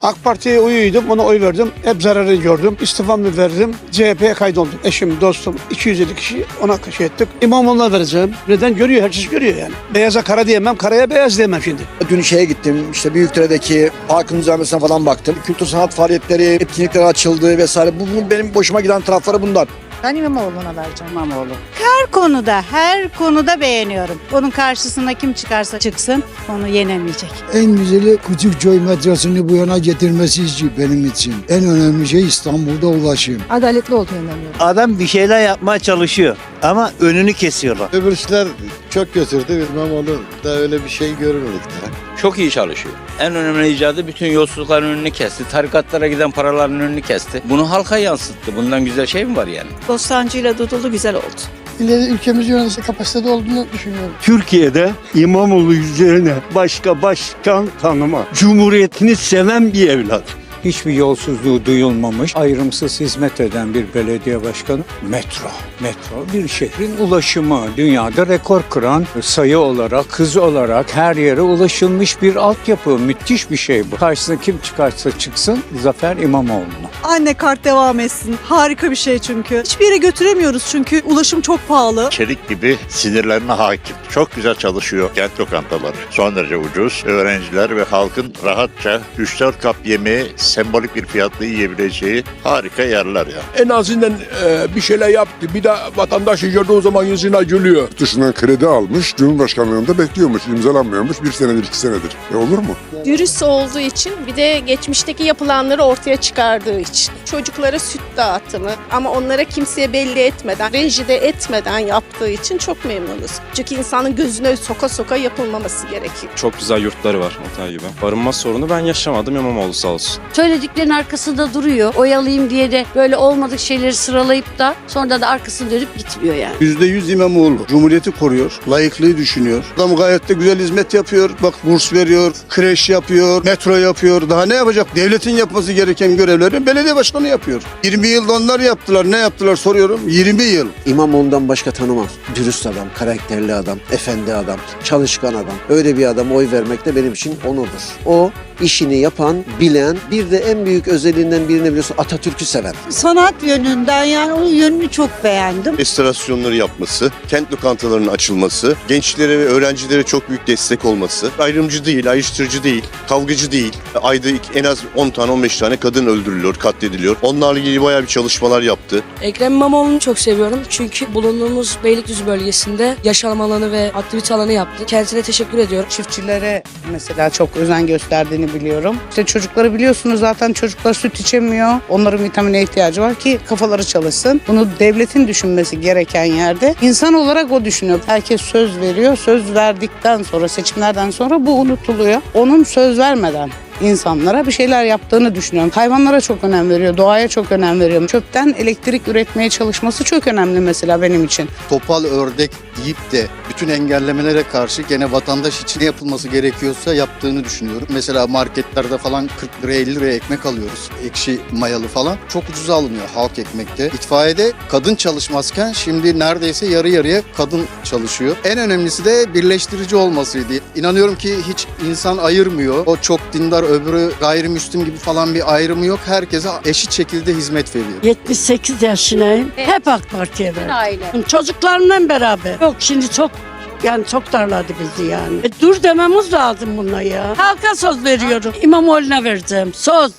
AK Parti'ye uyuydum, ona oy verdim. Hep zararı gördüm. İstifamı verdim. CHP'ye kaydoldum. Eşim, dostum, 250 kişi ona şey ettik. İmamoğlu'na vereceğim. Neden? Görüyor, herkes görüyor yani. Beyaza kara diyemem, karaya beyaz diyemem şimdi. Dün şeye gittim işte Büyükdere'deki parkın düzenlemesine falan baktım. Kültür sanat faaliyetleri, etkinlikler açıldı vesaire. Bu, bu benim hoşuma giden tarafları bunlar. Ben İmamoğlu'na vereceğim. İmamoğlu. Her konuda, her konuda beğeniyorum. Onun karşısına kim çıkarsa çıksın onu yenemeyecek. En güzeli Küçükköy metrosunu bu yana getirmesi için benim için. En önemli şey İstanbul'da ulaşım. Adaletli olduğunu inanıyorum. Adam bir şeyler yapmaya çalışıyor ama önünü kesiyorlar. Öbür işler çok götürdü. İmamoğlu da öyle bir şey görmedik daha. Çok iyi çalışıyor. En önemli icadı bütün yolsuzlukların önünü kesti. Tarikatlara giden paraların önünü kesti. Bunu halka yansıttı. Bundan güzel şey mi var yani? Bostancı ile Dudullu güzel oldu. İleri ülkemizi yönetecek kapasitede olduğunu düşünüyorum. Türkiye'de İmamoğlu üzerine başka başkan tanıma. Cumhuriyetini seven bir evlat. Hiçbir yolsuzluğu duyulmamış, ayrımsız hizmet eden bir belediye başkanı. Metro. Metro bir şehrin ulaşımı. Dünyada rekor kıran sayı olarak, hız olarak her yere ulaşılmış bir altyapı. Müthiş bir şey bu. Karşısına kim çıkarsa çıksın Zafer İmamoğlu'na. Anne kart devam etsin. Harika bir şey çünkü. Hiçbir yere götüremiyoruz çünkü ulaşım çok pahalı. Çelik gibi sinirlerine hakim. Çok güzel çalışıyor kent lokantaları. Son derece ucuz. Öğrenciler ve halkın rahatça 3-4 kap yemeği sembolik bir fiyatla yiyebileceği harika yerler ya. En azından e, bir şeyler yaptı. Bir de vatandaşı gördüğü zaman yüzüne gülüyor. dışından kredi almış, Cumhurbaşkanlığında bekliyormuş, imzalanmıyormuş bir senedir, iki senedir. E olur mu? Dürüst olduğu için bir de geçmişteki yapılanları ortaya çıkardığı için. Çocuklara süt dağıtımı ama onlara kimseye belli etmeden, rejide etmeden yaptığı için çok memnunuz. Çünkü insanın gözüne soka soka yapılmaması gerekiyor. Çok güzel yurtları var Otay gibi. Barınma sorunu ben yaşamadım İmamoğlu sağ olsun. Söylediklerin arkasında duruyor. Oyalayayım diye de böyle olmadık şeyleri sıralayıp da sonra da arkasını dönüp gitmiyor yani. %100 İmamoğlu. Cumhuriyeti koruyor. Layıklığı düşünüyor. Adam gayet de güzel hizmet yapıyor. Bak burs veriyor, kreş yapıyor, metro yapıyor. Daha ne yapacak? Devletin yapması gereken görevleri belediye başkanı yapıyor. 20 yılda onlar yaptılar. Ne yaptılar soruyorum. 20 yıl. İmamoğlu'ndan başka tanımam. Dürüst adam, karakterli adam, efendi adam, çalışkan adam. Öyle bir adama oy vermek de benim için onurdur. O işini yapan, bilen, bir de en büyük özelliğinden birini biliyorsun Atatürk'ü seven. Sanat yönünden yani o yönünü çok beğendim. restorasyonları yapması, kent lokantalarının açılması, gençlere ve öğrencilere çok büyük destek olması, ayrımcı değil, ayrıştırıcı değil, kavgacı değil. Ayda en az 10 tane 15 tane kadın öldürülüyor, katlediliyor. Onlarla ilgili bayağı bir çalışmalar yaptı. Ekrem İmamoğlu'nu çok seviyorum çünkü bulunduğumuz Beylikdüzü bölgesinde yaşam alanı ve aktivite alanı yaptı. Kendisine teşekkür ediyorum. Çiftçilere mesela çok özen gösterdiğini biliyorum. İşte çocukları biliyorsunuz zaten çocuklar süt içemiyor. Onların vitamine ihtiyacı var ki kafaları çalışsın. Bunu devletin düşünmesi gereken yerde insan olarak o düşünüyor. Herkes söz veriyor. Söz verdikten sonra seçimlerden sonra bu unutuluyor. Onun söz vermeden insanlara bir şeyler yaptığını düşünüyorum. Hayvanlara çok önem veriyor, doğaya çok önem veriyor. Çöpten elektrik üretmeye çalışması çok önemli mesela benim için. Topal ördek deyip de bütün engellemelere karşı gene vatandaş için yapılması gerekiyorsa yaptığını düşünüyorum. Mesela marketlerde falan 40 liraya 50 liraya ekmek alıyoruz. Ekşi mayalı falan. Çok ucuza alınıyor halk ekmekte. İtfaiyede kadın çalışmazken şimdi neredeyse yarı yarıya kadın çalışıyor. En önemlisi de birleştirici olmasıydı. İnanıyorum ki hiç insan ayırmıyor. O çok dindar öbürü gayrimüslim gibi falan bir ayrımı yok. Herkese eşit şekilde hizmet veriyor. 78 yaşındayım. Hep AK Parti'ye verdim. Aile. Çocuklarımla beraber. Yok şimdi çok yani çok darladı bizi yani. E, dur dememiz lazım buna ya. Halka söz veriyorum. İmamoğlu'na vereceğim. Söz.